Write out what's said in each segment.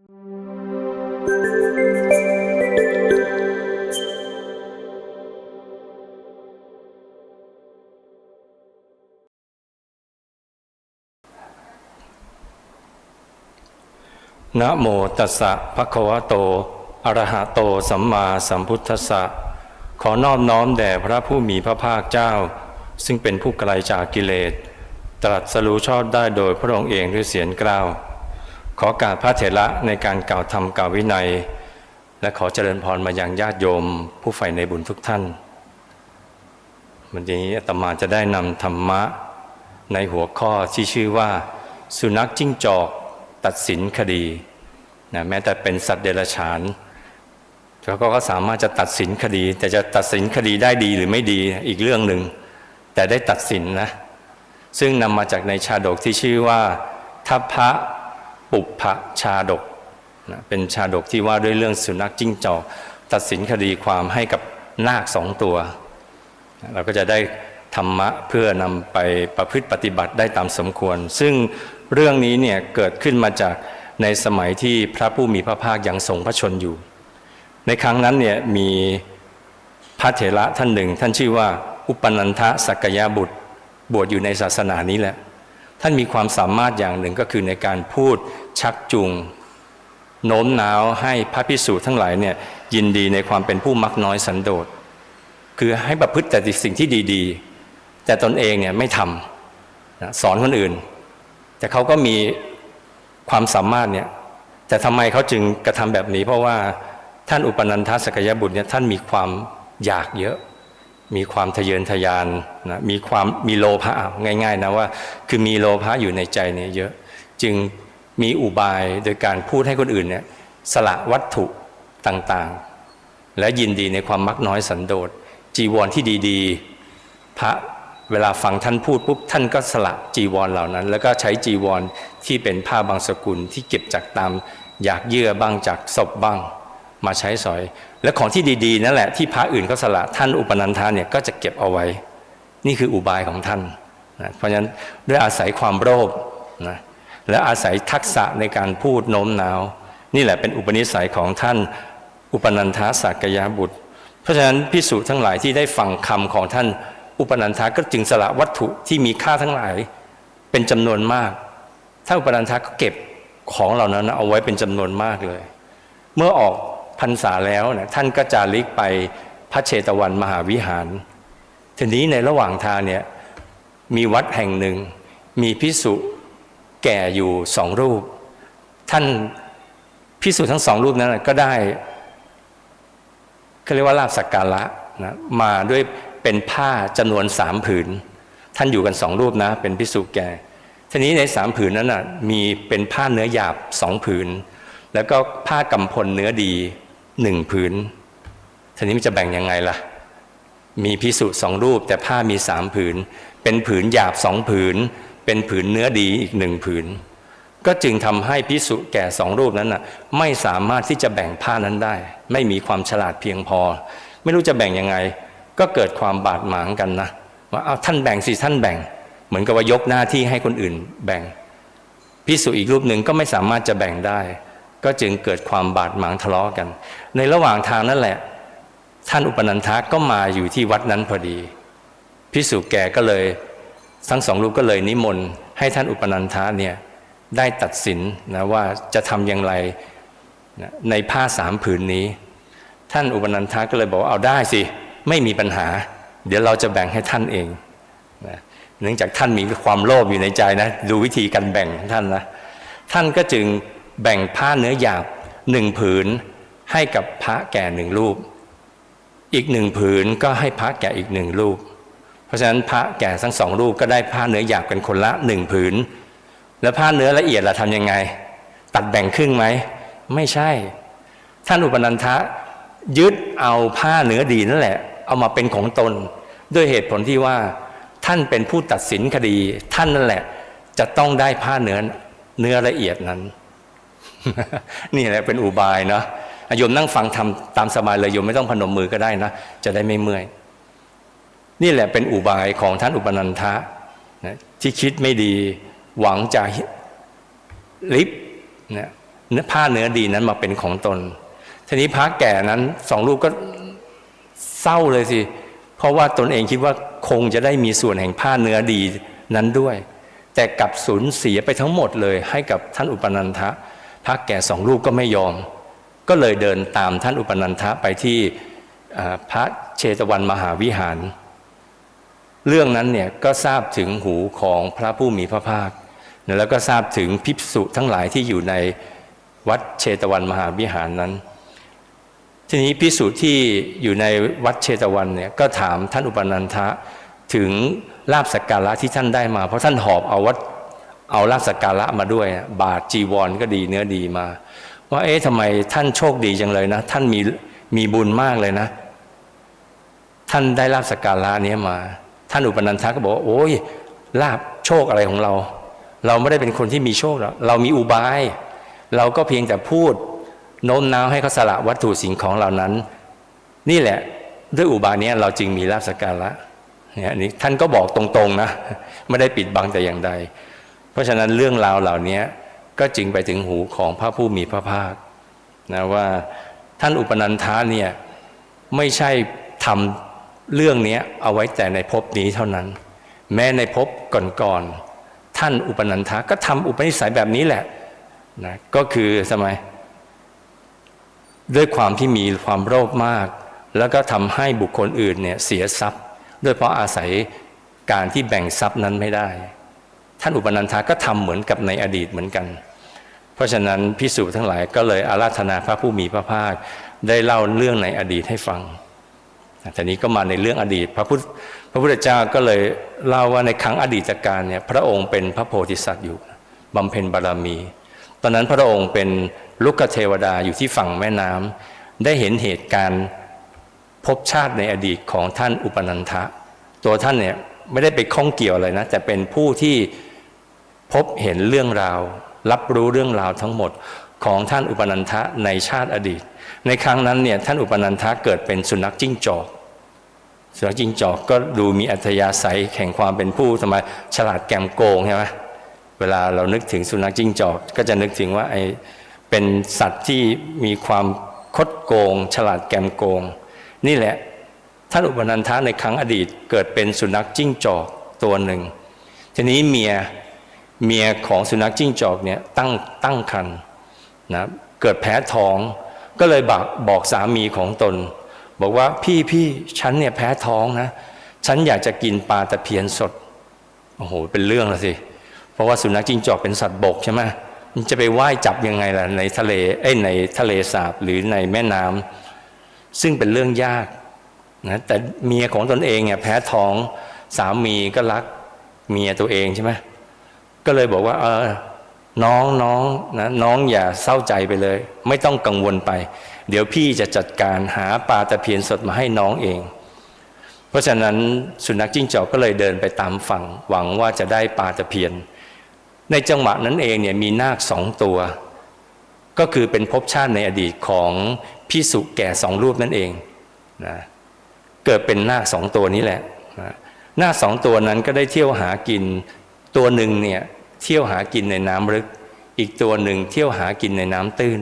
นะโมตัสสะภะคะวะโต อะระหะโต สัมมาสัมพุทธัสสะ ขอนอบน้อมแด่พระผู้มีพระภาคเจ้า ซึ่งเป็นผู้ไกลจากกิเลส ตรัสรู้ชอบได้โดยพระองค์เองด้วยเสียงกล้าว ขอกาบพระเถระในการกล่าวธรรมกล่าววินัย และขอเจริญพรมายังญาติโยม ผู้ใฝ่ในบุญทุกท่าน วันนี้อาตมาจะได้นำธรรมะในหัวข้อที่ชื่อว่า สุนัขจิ้งจอกตัดสินคดีนะแม้แต่เป็นสัตว์เดรัจฉานเขาก็สามารถจะตัดสินคดี แต่จะตัดสินคดีได้ดีหรือไม่ดีอีกเรื่องหนึ่งแต่ได้ตัดสินนะซึ่งนำมาจากในชาดกที่ชื่อว่าทัพพระ ปุพพชาดกนะเป็นชาดกที่ว่าด้วยเรื่องสุนัขจิ้งจอก ตัดสินคดีความให้กับนาคสองตัว เราก็จะได้ธรรมะเพื่อนำไปประพฤติปฏิบัติได้ตามสมควร ซึ่งเรื่องนี้เนี่ยเกิดขึ้นมาจากในสมัยที่พระผู้มีพระภาคยังทรงพระชนอยู่ ในครั้งนั้นเนี่ยมีพระเถระท่านหนึ่ง ท่านชื่อว่าอุปนันทะสักยะบุตรบวชอยู่ในศาสนานี้แหละ ท่านมีความสามารถอย่างหนึ่งก็คือในการพูดชักจูงโน้มน้าวให้พระพิสูจน์ทั้งหลายเนี่ยยินดีในความเป็นผู้มักน้อยสันโดษคือให้ประพฤติแต่สิ่งที่ดีๆ แต่ตนเองเนี่ยไม่ทำนะสอนคนอื่น แต่เขาก็มีความสามารถเนี่ยแต่ทำไมเขาจึงกระทำแบบนี้ เพราะว่าท่านอุปนันทสกยบุตรเนี่ยท่านมีความอยากเยอะ มีความทะเยอทะยานนะมีความมีโลภะง่ายๆนะว่า คือมีโลภะอยู่ในใจเนี่ยเยอะ จึงมีอุบายโดยการพูดให้คนอื่นเนี่ยสละวัตถุต่างๆ และยินดีในความมักน้อยสันโดษจีวรที่ดีๆ พระเวลาฟังท่านพูดปุ๊บท่านก็สละจีวรเหล่านั้น แล้วก็ใช้จีวรที่เป็นผ้าบางสกุลที่เก็บจากตามอยากเยื่อบ้างจากศพบ้าง มาใช้สอย และของที่ดีๆนั่นแหละที่พระอื่นเขาสละท่านอุปนันทาเนี่ยก็จะเก็บเอาไว้ นี่คืออุบายของท่านนะเพราะฉะนั้นด้วยอาศัยความโลภนะและอาศัยทักษะในการพูดโน้มน้าว นี่แหละเป็นอุปนิสัยของท่านอุปนันทสักยะบุตร เพราะฉะนั้นพิสูจน์ทั้งหลายที่ได้ฟังคำของท่านอุปนันทาก็จึงสละวัตถุที่มีค่าทั้งหลายเป็นจำนวนมากท่านอุปนันทาก็เก็บของเหล่านั้นเอาไว้เป็นจำนวนมากเลย เมื่อออก พรรษาแล้วนะท่านก็จาริกไปพระเชตวันมหาวิหาร ทีนี้ในระหว่างทางเนี่ยมีวัดแห่งหนึ่ง มีพิสุแก่อยู่สองรูป ท่านพิสุทั้งสองรูปนั้นก็ได้เขาเรียกว่าลาบสักการะนะมาด้วยเป็นผ้าจำนวนสามผืน ท่านอยู่กันสองรูปนะ เป็นพิสุแก่ทีนี้ในสามผืนนั้นนะมีเป็นผ้าเนื้อหยาบสองผืน แล้วก็ผ้ากำพลเนื้อดี หนึ่งผืนทีนี้มันจะแบ่งยังไงล่ะ มีพิสุสองรูปแต่ผ้ามีสามผืน เป็นผืนหยาบสองผืน เป็นผืนเนื้อดีอีกหนึ่งผืน ก็จึงทำให้พิสุแก่สองรูปนั้นน่ะไม่สามารถที่จะแบ่งผ้านั้นได้ ไม่มีความฉลาดเพียงพอ ไม่รู้จะแบ่งยังไง ก็เกิดความบาดหมางกันนะว่าเอาท่านแบ่งสิท่านแบ่ง เหมือนกับว่ายกหน้าที่ให้คนอื่นแบ่งพิสุอีกรูปหนึ่งก็ไม่สามารถจะแบ่งได้ ก็จึงเกิดความบาดหมางทะเลาะกัน ในระหว่างทางนั่นแหละ ท่านอุปนันทะก็มาอยู่ที่วัดนั้นพอดีพิสุแก่ก็เลย ทั้งสองรูปก็เลยนิมนต์ให้ท่านอุปนันทะเนี่ยได้ตัดสินนะว่าจะทำอย่างไรนะในผ้าสามผืนนี้ ท่านอุปนันทะก็เลยบอกว่าเอาได้สิ ไม่มีปัญหา เดี๋ยวเราจะแบ่งให้ท่านเองนะเนื่องจากท่านมีความโลภอยู่ในใจนะ ดูวิธีการแบ่งท่านนะท่านก็จึง แบ่งผ้าเนื้อหยาบหนึ่งผืนให้กับพระแก่หนึ่งรูป อีกหนึ่งผืนก็ให้พระแก่อีกหนึ่งรูป เพราะฉะนั้นพระแก่ทั้งสองรูปก็ได้ผ้าเนื้อหยาบกันคนละหนึ่งผืน แล้วผ้าเนื้อละเอียดล่ะทำยังไง ตัดแบ่งครึ่งไหม ไม่ใช่ ท่านอุปนันทะยึดเอาผ้าเนื้อดีนั่นแหละ เอามาเป็นของตน ด้วยเหตุผลที่ว่าท่านเป็นผู้ตัดสินคดี ท่านนั่นแหละจะต้องได้ผ้าเนื้อเนื้อละเอียดนั้น นี่แหละเป็นอุบายเนาะโยมนั่งฟังทำตามสบายเลยโยมไม่ต้องพนมมือก็ได้นะ จะได้ไม่เมื่อย นี่แหละเป็นอุบายของท่านอุปนันทะนะที่คิดไม่ดีหวังจะลิบนะเนื้อผ้าเนื้อดีนั้นมาเป็นของตน ทีนี้พระแก่นั้นสองรูปก็เศร้าเลยสิ เพราะว่าตนเองคิดว่าคงจะได้มีส่วนแห่งผ้าเนื้อดีนั้นด้วย แต่กลับสูญเสียไปทั้งหมดเลยให้กับท่านอุปนันทะ พระแก่สองรูปก็ไม่ยอม ก็เลยเดินตามท่านอุปนันทะไปที่พระเชตวันมหาวิหาร เรื่องนั้นเนี่ยก็ทราบถึงหูของพระผู้มีพระภาค แล้วก็ทราบถึงภิกษุทั้งหลายที่อยู่ในวัดเชตวันมหาวิหารนั้น ทีนี้ภิกษุที่อยู่ในวัดเชตวันเนี่ยก็ถามท่านอุปนันทะถึงลาบสักการะที่ท่านได้มา เพราะท่านหอบเอาวัด เอาลาบสกการะมาด้วย บาทจีวรก็ดีเนื้อดีมา ว่าเอ๊ะทำไมท่านโชคดีจังเลยนะ ท่านมีมีบุญมากเลยนะ ท่านได้ลาบสกการะนี้มา ท่านอุปนันทะก็บอกว่าโอ้ยลาบโชคอะไรของเรา เราไม่ได้เป็นคนที่มีโชคหรอกเรามีอุบาย เราก็เพียงแต่พูดโน้มน้าวให้เขาสละวัตถุสิ่งของเหล่านั้น นี่แหละ ด้วยอุบายเนี้ยเราจึงมีลาบสกการะเนี่ยนี้ท่านก็บอกตรงๆนะ ไม่ได้ปิดบังแต่อย่างใด ราะฉะนั้นเรื่องราวเหล่านี้ก็จึงไปถึงหูของพระผู้มีพระภาคนะว่าท่านอุปนันทาเนี่ยไม่ใช่ทำเรื่องนี้เอาไว้แต่ในภพนี้เท่านั้น แม้ในภพก่อนๆท่านอุปนันทาก็ทำอุปนิสัยแบบนี้แหละนะก็คือสมัยด้วยความที่มีความโลภมาก แล้วก็ทำให้บุคคลอื่นเนี่ยเสียทรัพย์ ด้วยเพราะอาศัยการที่แบ่งทรัพย์นั้นไม่ได้ ท่านอุปนันทาก็ทำเหมือนกับในอดีตเหมือนกัน เพราะฉะนั้นพิสูจน์ทั้งหลายก็เลยอาราธนาพระผู้มีพระภาคได้เล่าเรื่องในอดีตให้ฟังแต่นี้ก็มาในเรื่องอดีต พระพุทธพระพุทธเจ้าก็เลยเล่าว่าในครั้งอดีตการเนี่ยพระองค์เป็นพระโพธิสัตว์อยู่บำเพ็ญบารมี ตอนนั้นพระองค์เป็นลุกเทวดาอยู่ที่ฝั่งแม่น้ำได้เห็นเหตุการณ์ภพชาติในอดีตของท่านอุปนันทะ ตัวท่านเนี่ยไม่ได้ไปข้องเกี่ยวอะไรนะแต่เป็นผู้ที่ พบเห็นเรื่องราว รับรู้เรื่องราวทั้งหมดของท่านอุปนันทะในชาติอดีต ในครั้งนั้นเนี่ยท่านอุปนันทะเกิดเป็นสุนัขจิ้งจอกสุนัขจิ้งจอกก็ดูมีอัธยาศัยแข่งความเป็นผู้ทำไมฉลาดแกมโกงใช่ไหมเวลาเรานึกถึงสุนัขจิ้งจอก ก็จะนึกถึงว่าไอเป็นสัตว์ที่มีความคดโกง ฉลาดแกมโกง นี่แหละท่านอุปนันทะในครั้งอดีตเกิดเป็นสุนัขจิ้งจอกตัวหนึ่งทีนี้เมีย เมียของสุนัขจิ้งจอกเนี่ยตั้งตั้งครรภ์นะเกิดแพ้ท้อง ก็เลยบอกบอกสามีของตน บอกว่าพี่พี่ฉันเนี่ยแพ้ท้องนะ ฉันอยากจะกินปลาตะเพียนสดโอ้โหเป็นเรื่องละสิเพราะว่าสุนัขจิ้งจอกเป็นสัตว์บกใช่ไหมมันจะไปว่ายจับยังไงล่ะในทะเลเอ้ในทะเลสาบหรือในแม่น้ำซึ่งเป็นเรื่องยากนะแต่เมียของตนเองเนี่ยแพ้ท้องสามีก็รักเมียตัวเองใช่ไหม ก็เลยบอกว่า เออ น้องน้องนะน้องอย่าเศร้าใจไปเลย ไม่ต้องกังวลไป เดี๋ยวพี่จะจัดการหาปลาตะเพียนสดมาให้น้องเอง เพราะฉะนั้นสุนัขจิ้งจอกก็เลยเดินไปตามฝั่ง หวังว่าจะได้ปลาตะเพียน ในจังหวะนั้นเองเนี่ยมีนาคสองตัว ก็คือเป็นภพชาติในอดีตของพิสุแก่สองรูปนั่นเองนะเกิดเป็นนาคสองตัวนี้แหละนะนาคสองตัวนั้นก็ได้เที่ยวหากินตัวหนึ่งเนี่ย เที่ยวหากินในน้ำลึก อีกตัวหนึ่งเที่ยวหากินในน้ำตื้น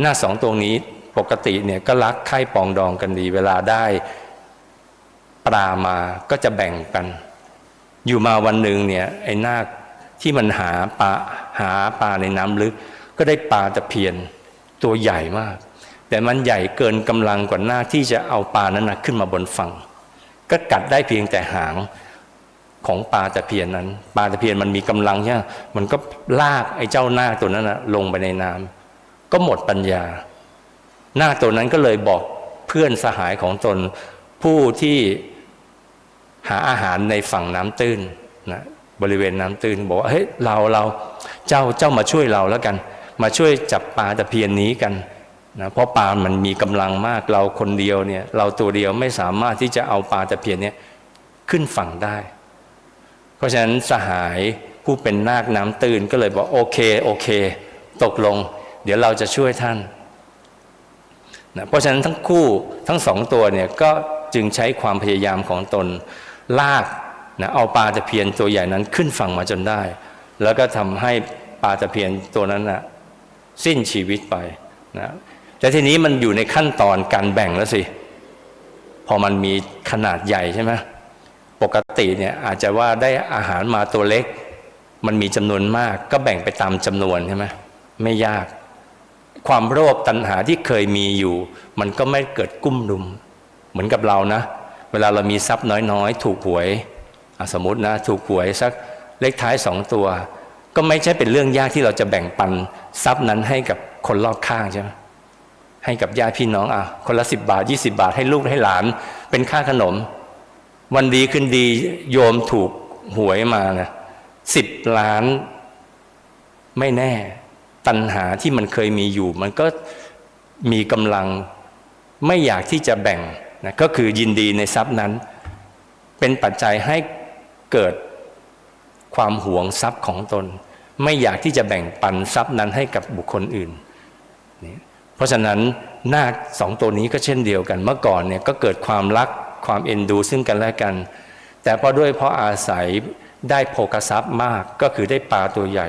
หน้าสองตัวนี้ปกติเนี่ยก็รักใคร่ปองดองกันดี เวลาได้ปลามาก็จะแบ่งกัน อยู่มาวันหนึ่งเนี่ยไอ้นาคที่มันหาปลาหาปลาในน้ำลึก ก็ได้ปลาตะเพียนตัวใหญ่มาก แต่มันใหญ่เกินกำลังกว่าหน้าที่จะเอาปลานั้นนะขึ้นมาบนฝั่ง ก็กัดได้เพียงแต่หาง ของปลาตะเพียนนั้น ปลาตะเพียนมันมีกำลังใช่ไหมมันก็ลากไอ้เจ้าหน้าตัวนั้นนะลงไปในน้ำก็หมดปัญญา หน้าตัวนั้นก็เลยบอกเพื่อนสหายของตน ผู้ที่หาอาหารในฝั่งน้ำตื้นนะบริเวณน้ำตื้นบอกว่าเฮ้ยเราเราเจ้าเจ้ามาช่วยเราแล้วกัน มาช่วยจับปลาตะเพียนนี้กันนะเพราะปลามันมีกำลังมากเราคนเดียวเนี่ย เราตัวเดียวไม่สามารถที่จะเอาปลาตะเพียนเนี้ยขึ้นฝั่งได้ เพราะฉะนั้นสหายผู้เป็นนาคน้ำตื่นก็เลยบอกโอเคโอเค ตกลง เดี๋ยวเราจะช่วยท่านนะเพราะฉะนั้นทั้งคู่ทั้งสองตัวเนี่ยก็จึงใช้ความพยายามของตน ลากนะเอาปลาตะเพียนตัวใหญ่นั้นขึ้นฝั่งมาจนได้ แล้วก็ทำให้ปลาตะเพียนตัวนั้นนะสิ้นชีวิตไปนะแต่ทีนี้มันอยู่ในขั้นตอนการแบ่งแล้วสิ พอมันมีขนาดใหญ่ใช่ไหม ปกติเนี่ยอาจจะว่าได้อาหารมาตัวเล็ก มันมีจำนวนมาก ก็แบ่งไปตามจำนวนใช่ไหมไม่ยาก ความโลภตัณหาที่เคยมีอยู่ มันก็ไม่เกิดกุ้มลุม เหมือนกับเรานะ เวลาเรามีทรัพย์น้อยๆ ถูกหวยสมมตินะ ถูกหวยสักเลขท้ายสองตัว ก็ไม่ใช่เป็นเรื่องยากที่เราจะแบ่งปันทรัพย์นั้นให้กับคนรอบข้างใช่ไหมให้กับญาติพี่น้องอะคนละสิบบาทยี่สิบาทให้ลูกให้หลาน เป็นค่าขนม วันดีขึ้นดีโยมถูกหวยมานะสิบล้าน ไม่แน่ ตัณหาที่มันเคยมีอยู่ มันก็มีกำลังไม่อยากที่จะแบ่งนะก็คือยินดีในทรัพย์นั้น เป็นปัจจัยให้เกิดความหวงทรัพย์ของตน ไม่อยากที่จะแบ่งปันทรัพย์นั้นให้กับบุคคลอื่น เพราะฉะนั้นนาคสองตัวนี้ก็เช่นเดียวกันเมื่อก่อนเนี่ยก็เกิดความรัก ความเอ็นดูซึ่งกันและกัน แต่เพอด้วยเพราะอาศัยได้โภกทรัพย์มากก็คือได้ปลาตัวใหญ่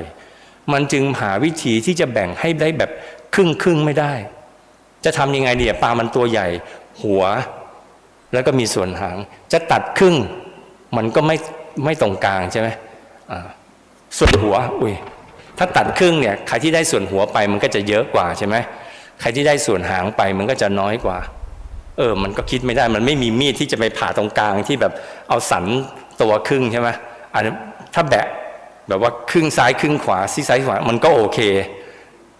มันจึงหาวิธีที่จะแบ่งให้ได้แบบครึ่งครึ่งไม่ได้ จะทำยังไงเนี่ยปลามันตัวใหญ่ หัว แล้วก็มีส่วนหาง จะตัดครึ่ง มันก็ไม่ไม่ตรงกลางใช่ไหมส่วนหัวอุ้ยถ้าตัดครึ่งเนี่ยใครที่ได้ส่วนหัวไปมันก็จะเยอะกว่าใช่ไหมใครที่ได้ส่วนหางไปมันก็จะน้อยกว่า เออ มันก็คิดไม่ได้ มันไม่มีมีดที่จะไปผ่าตรงกลางที่แบบเอาสันตัวครึ่งใช่ไหมอันนี้ถ้าแบะแบบว่าครึ่งซ้ายครึ่งขวาซีซ้ายขวา มันก็โอเค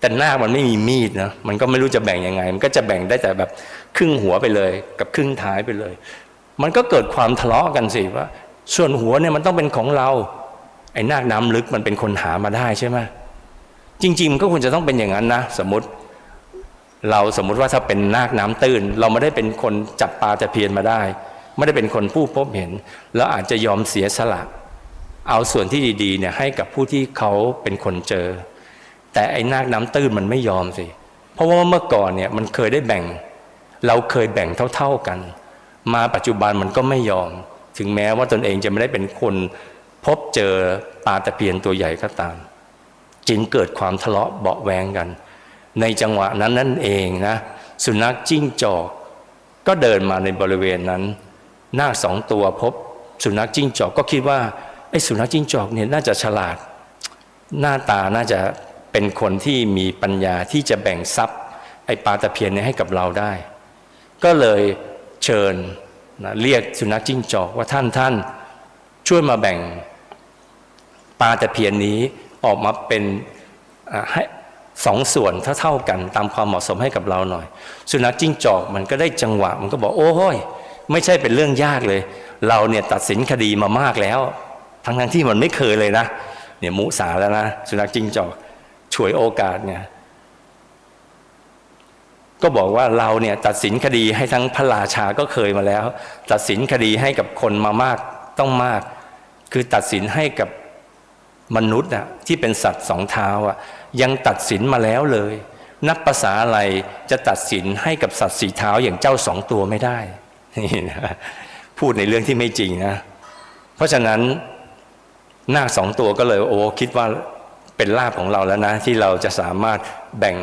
แต่หน้ามันไม่มีมีดนะมันก็ไม่รู้จะแบ่งยังไง มันก็จะแบ่งได้แต่แบบครึ่งหัวไปเลย กับครึ่งท้ายไปเลย มันก็เกิดความทะเลาะกันสิว่า ส่วนหัวเนี่ยมันต้องเป็นของเรา ไอ้นาคน้ำลึกมันเป็นคนหามาได้ใช่ไหมจริงๆมันก็ควรจะต้องเป็นอย่างนั้นนะสมมติ เราสมมุติว่าถ้าเป็นนาคน้ำตื้น เราไม่ได้เป็นคนจับปลาตะเพียนมาได้ ไม่ได้เป็นคนผู้พบเห็น แล้วอาจจะยอมเสียสละ เอาส่วนที่ดีๆเนี่ยให้กับผู้ที่เขาเป็นคนเจอ แต่ไอ้นาคน้ำตื้นมันไม่ยอมสิ เพราะว่าเมื่อก่อนเนี่ยมันเคยได้แบ่ง เราเคยแบ่งเท่า ๆกัน มาปัจจุบันมันก็ไม่ยอม ถึงแม้ว่าตนเองจะไม่ได้เป็นคนพบเจอปลาตะเพียนตัวใหญ่ก็ตาม จึงเกิดความทะเลาะเบาแวงกัน ในจังหวะนั้นนั่นเองนะ สุนัขจิ้งจอก ก็เดินมาในบริเวณนั้นหน้าคสองตัวพบ สุนัขจิ้งจอกก็คิดว่าไอ้สุนัขจิ้งจอกเนี่ยน่าจะฉลาด หน้าตาน่าจะเป็นคนที่มีปัญญาที่จะแบ่งทรัพย์ ไอ้ปลาตะเพียนเนี่ยให้กับเราได้ ก็เลยเชิญนะเรียกสุนัขจิ้งจอกว่าท่านท่านช่วยมาแบ่งปลาตะเพียนนี้ออกมาเป็นให้ สองส่วนเท่าๆกันตามความเหมาะสมให้กับเราหน่อย สุนัขจิ้งจอกมันก็ได้จังหวะ มันก็บอกโอ้ยไม่ใช่เป็นเรื่องยากเลย เราเนี่ยตัดสินคดีมามากแล้ว ทั้งทั้งที่มันไม่เคยเลยนะเนี่ยมุสาแล้วนะสุนัขจิ้งจอกฉวยโอกาสเนี่ยก็บอกว่าเราเนี่ยตัดสินคดีให้ทั้งพระราชาก็เคยมาแล้ว ตัดสินคดีให้กับคนมามากต้องมาก คือตัดสินให้กับมนุษย์อะที่เป็นสัตว์สองเท้าอะ ยังตัดสินมาแล้วเลย นับภาษาอะไรจะตัดสินให้กับสัตว์สีเท้าอย่างเจ้าสองตัวไม่ได้นี่นะพูดในเรื่องที่ไม่จริงนะ เพราะฉะนั้นนาคสองตัวก็เลยโอ้คิดว่าเป็นลาภของเราแล้วนะ ที่เราจะสามารถแบ่ง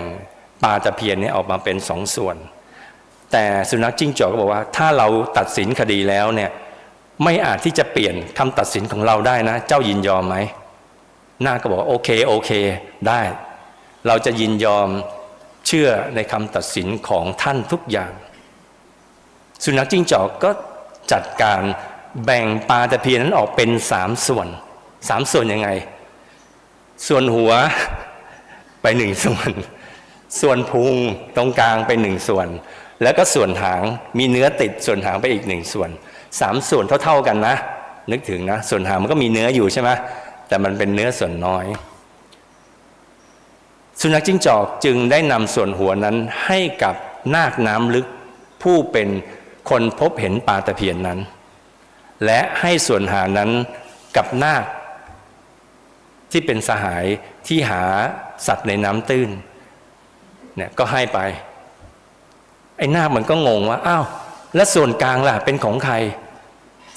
ปลาตะเพียนนี้ออกมาเป็นสองส่วน แต่สุนัขจิ้งจอกก็บอกว่า ถ้าเราตัดสินคดีแล้วเนี่ยไม่อาจที่จะเปลี่ยนคำตัดสินของเราได้นะ เจ้ายินยอมไหม นาคก็บอกโอเคโอเคได้ เราจะยินยอมเชื่อในคำตัดสินของท่านทุกอย่าง สุนัขจิ้งจอกก็จัดการแบ่งปลาตะเพียนนั้นออกเป็นสามส่วนสามส่วนยังไง ส่วนหัวไปหนึ่งส่วน ส่วนพุงตรงกลางไปหนึ่งส่วน แล้วก็ส่วนหางมีเนื้อติดส่วนหางไปอีกหนึ่งส่วนสามส่วนเท่าๆกันนะ นึกถึงนะ ส่วนหางมันก็มีเนื้ออยู่ใช่ไหม แต่มันเป็นเนื้อส่วนน้อย สุนัขจิ้งจอกจึงได้นำส่วนหัวนั้นให้กับนาคน้ำลึกผู้เป็นคนพบเห็นปลาตะเพียนนั้น และให้ส่วนหานั้นกับนาค ที่เป็นสหายที่หาสัตว์ในน้ำตื้นเนี่ยก็ให้ไป ไอ้นาคมันก็งงว่าอ้าวแล้วส่วนกลางล่ะเป็นของใคร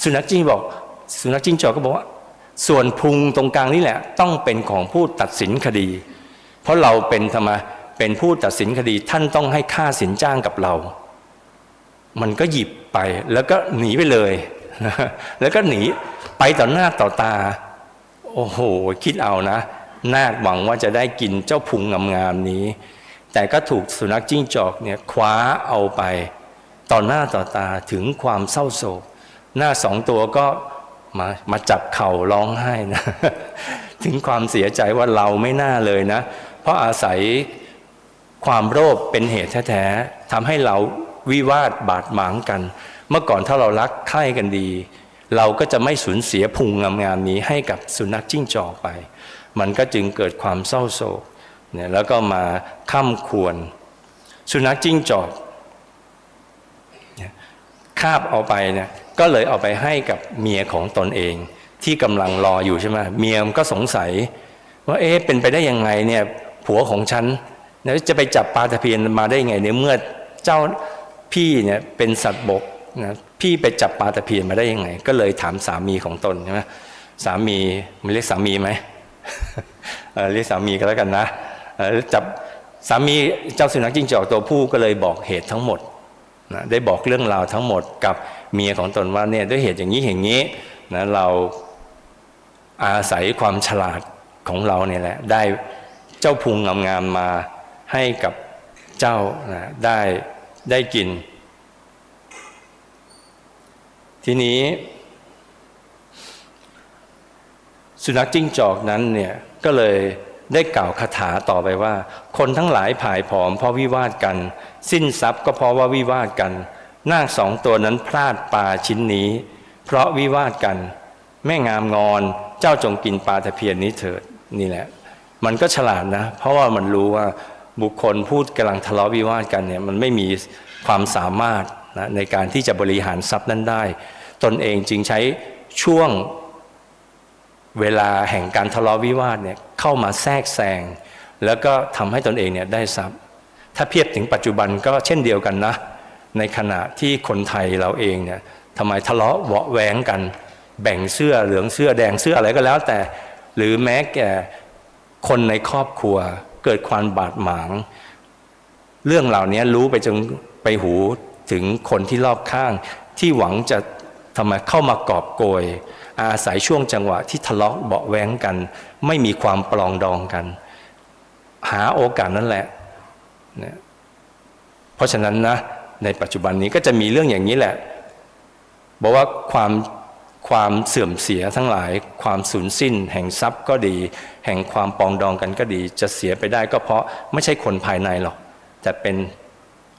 สุนัขจิ้งบอก สุนัขจิ้งจอกก็บอกว่า ส่วนพุงตรงกลางนี่แหละ ต้องเป็นของผู้ตัดสินคดี เพราะเราเป็นธรรมเป็นผู้ตัดสินคดีท่านต้องให้ค่าสินจ้างกับเรา มันก็หยิบไปแล้วก็หนีไปเลย แล้วก็หนีไปต่อหน้าต่อตา โอ้โห คิดเอานะ นาคหวังว่าจะได้กินเจ้าพุงงามๆนี้ แต่ก็ถูกสุนัขจิ้งจอกเนี่ยคว้าเอาไป ต่อหน้าต่อตาถึงความเศร้าโศกหน้าสองตัวก็ มามาจับเข่าร้องไห้นะ ถึงความเสียใจว่าเราไม่น่าเลยนะ เพราะอาศัยความโลภเป็นเหตุแท้ๆทำให้เราวิวาทบาดหมางกัน เมื่อก่อนถ้าเรารักใคร่กันดี เราก็จะไม่สูญเสียพุงงามๆนี้ให้กับสุนัขจิ้งจอกไป มันก็จึงเกิดความเศร้าโศกเนี่ยแล้วก็มาข้ามควร สุนัขจิ้งจอกคาบเอาไปเนี่ย ก็เลยเอาไปให้กับเมียของตนเอง ที่กำลังรออยู่ใช่ไหมเมียมก็สงสัย ว่าเอ๊ะเป็นไปได้ยังไงเนี่ยผัวของฉันแล้วจะไปจับปลาตะเพียนมาได้ยังไงเนี่ยเมื่อเจ้าพี่เนี่ยเป็นสัตว์บกนะพี่ไปจับปลาตะเพียนมาได้ยังไง ก็เลยถามสามีของตนใช่ไหมสามีมันเรียกสามีไหมเออเรียกสามีก็แล้วกันนะเออจับสามีเจ้าสุนัขจิ้งจอกตัวผู้ก็เลยบอกเหตุทั้งหมด นะได้บอกเรื่องราวทั้งหมดกับเมียของตนว่าเนี่ยด้วยเหตุอย่างนี้อย่างนี้นะเราอาศัยความฉลาดของเราเนี่ยแหละได้เจ้าพุงงามๆมาให้กับเจ้านะได้ได้กิน ทีนี้ สุนัขจิ้งจอกนั้นเนี่ยก็เลย ได้กล่าวคาถาต่อไปว่า คนทั้งหลายผายผอมเพราะวิวาทกัน สิ้นทรัพย์ก็เพราะว่าวิวาทกันนาคสองตัวนั้นพลาดปลาชิ้นนี้ เพราะวิวาทกัน แม่งามงอนเจ้าจงกินปลาตะเพียนนี้เถิดนี่แหละ มันก็ฉลาดนะ เพราะว่ามันรู้ว่าบุคคลพูดกำลังทะเลาะวิวาทกันเนี่ยมันไม่มีความสามารถนะในการที่จะบริหารทรัพย์นั้นได้ ตนเองจึงใช้ช่วงเวลาแห่งการทะเลาะวิวาทเนี่ย เข้ามาแทรกแซงแล้วก็ทำให้ตนเองเนี่ยได้ทรัพย์ ถ้าเพียบถึงปัจจุบันก็เช่นเดียวกันนะ ในขณะที่คนไทยเราเองเนี่ยทำไมทะเลาะเบาะแหวงกัน แบ่งเสื้อเหลืองเสื้อแดงเสื้ออะไรก็แล้วแต่ หรือแม้แก่คนในครอบครัวเกิดความบาดหมาง เรื่องเหล่านี้รู้ไปจนไปหูถึงคนที่รอบข้าง ที่หวังจะทำไมเข้ามากอบโกย อาศัยช่วงจังหวะที่ทะเลาะเบาะแว้งกัน ไม่มีความปลองดองกัน หาโอกาสนั่นแหละนะเพราะฉะนั้นนะในปัจจุบันนี้ก็จะมีเรื่องอย่างนี้แหละ บอกว่าความความเสื่อมเสียทั้งหลาย ความสูญสิ้น แห่งทรัพย์ก็ดี แห่งความปองดองกันก็ดี จะเสียไปได้ก็เพราะไม่ใช่คนภายในหรอกแต่เป็น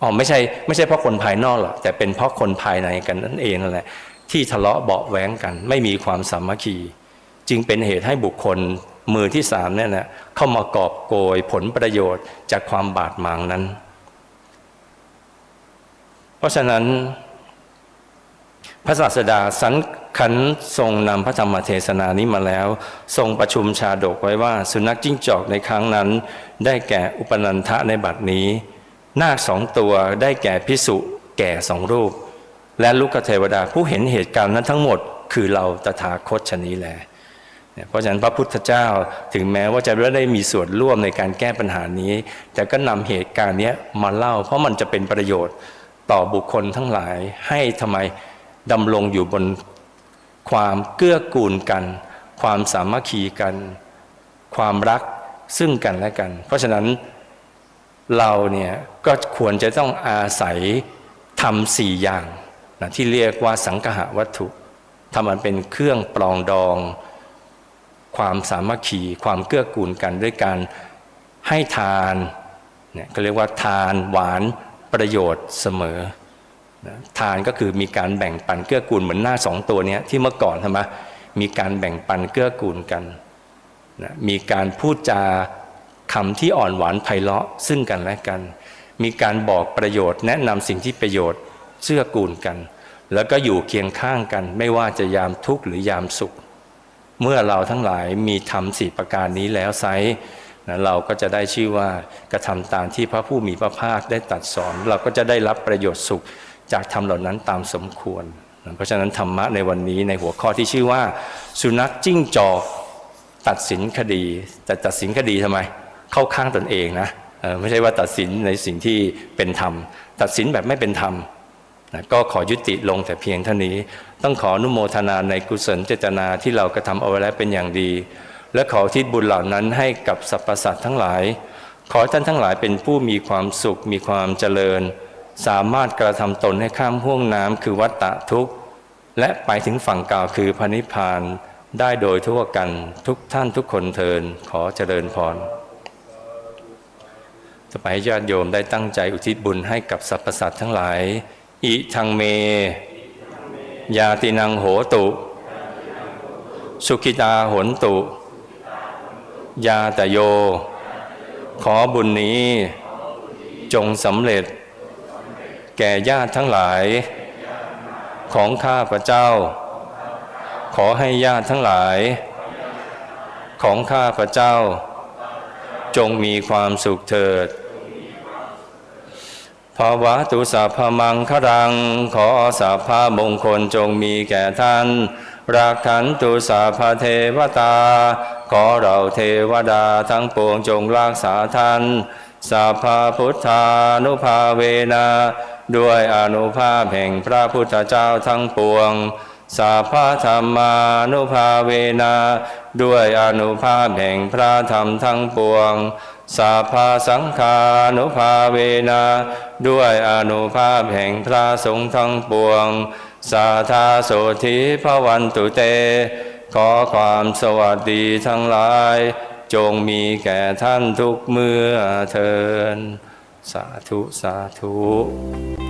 อ๋อไม่ใช่ไม่ใช่เพราะคนภายนอกหรอกแต่เป็นเพราะคนภายในกันนั่นเองนั่นแหละที่ทะเลาะเบาะแว้งกัน ไม่มีความสามัคคี จึงเป็นเหตุให้บุคคล มือที่สามเนี่ยนะเข้ามากอบโกยผลประโยชน์จากความบาดหมางนั้น เพราะฉะนั้น พระศาสดาสันขันทรงนำพระธรรมเทศนานี้มาแล้ว ทรงประชุมชาดกไว้ว่า สุนัขจิ้งจอกในครั้งนั้น ได้แก่อุปนันทะในบัดนี้ นาคสองตัวได้แก่พิสุแก่สองรูป และลูกเทวดาผู้เห็นเหตุการณ์นั้นทั้งหมด คือเราตถาคตชนี้แล เพราะฉะนั้นพระพุทธเจ้าถึงแม้ว่าจะไม่ได้มีส่วนร่วมในการแก้ปัญหานี้ แต่ก็นำเหตุการณ์นี้มาเล่า เพราะมันจะเป็นประโยชน์ต่อบุคคลทั้งหลาย ให้ทำไมดำรงอยู่บนความเกื้อกูลกัน ความสามัคคีกัน ความรักซึ่งกันและกัน เพราะฉะนั้นเราเนี่ยก็ควรจะต้องอาศัยทำสี่อย่างนะที่เรียกว่าสังคหวัตถุทำมันเป็นเครื่องปลองดอง ความสามัคคีความเกื้อกูลกันด้วยการให้ทานเนี่ยก็เรียกว่าทานหวานประโยชน์เสมอทานก็คือมีการแบ่งปันเกื้อกูลเหมือนหน้าสองตัวเนี้ยที่เมื่อก่อนทำไมมีการแบ่งปันเกื้อกูลกันนะมีการพูดจาคำที่อ่อนหวานไพเราะซึ่งกันและกัน มีการบอกประโยชน์แนะนำสิ่งที่ประโยชน์เชื่อกูลกัน แล้วก็อยู่เคียงข้างกัน ไม่ว่าจะยามทุกข์หรือยามสุข เมื่อเราทั้งหลายมีทำสี่ประการนี้แล้วไซนะเราก็จะได้ชื่อว่ากระทำตามที่พระผู้มีพระภาคได้ตรัดสอน เราก็จะได้รับประโยชน์สุขจากธรรมเหล่านั้นตามสมควรนะเพราะฉะนั้นธรรมะในวันนี้ในหัวข้อที่ชื่อว่า สุนัขจิ้งจอกตัดสินคดี แต่ตัดสินคดีทำไม เข้าข้างตนเองนะไม่ใช่ว่าตัดสินในสิ่งที่เป็นธรรม ตัดสินแบบไม่เป็นธรรม นะก็ขอยุติลงแต่เพียงเท่านี้ ต้องขออนุโมทนาในกุศลเจตนาที่เรากระทำเอาไว้แล้วเป็นอย่างดี และขอทิศบุญเหล่านั้นให้กับสรรพสัตว์ทั้งหลาย ขอท่านทั้งหลายเป็นผู้มีความสุขมีความเจริญ สามารถกระทำตนให้ข้ามห่วงน้ำคือวัฏฏะทุกข์ และไปถึงฝั่งกล่าวคือพระนิพพานได้โดยทั่วกันทุกท่านทุกคนเทินขอเจริญพรจะไปให้ญาติโยมได้ตั้งใจอุทิศบุญให้กับสรรพสัตว์ทั้งหลาย อิทังเม ยาตินังโหตุ สุขิตาโหนตุ ยาตโย ขอบุญนี้จงสำเร็จ แก่ญาติทั้งหลาย ของข้าพระเจ้า ขอให้ญาติทั้งหลาย ของข้าพระเจ้า จงมีความสุขเถิด ภาวะตุสัพพมังครัง ขอสัพพมงคลจงมีแก่ท่านรักขันตุสัพเทวตา ขอเราเทวดาทั้งปวงจงรักษาท่านสัพพพุทธานุภาเวนะด้วยอนุภาพแห่งพระพุทธเจ้าทั้งปวงสัพพธรรมานุภาเวนะด้วยอนุภาพแห่งพระธรรมทั้งปวง สาพาสังฆานุภาเวนะด้วยอนุภาพแห่งพระสงฆ์ทั้งปวง สาธาโสธิพระวันตุเต ขอความสวัสดีทั้งหลาย จงมีแก่ท่านทุกเมื่อเทินสาธุ สาธุ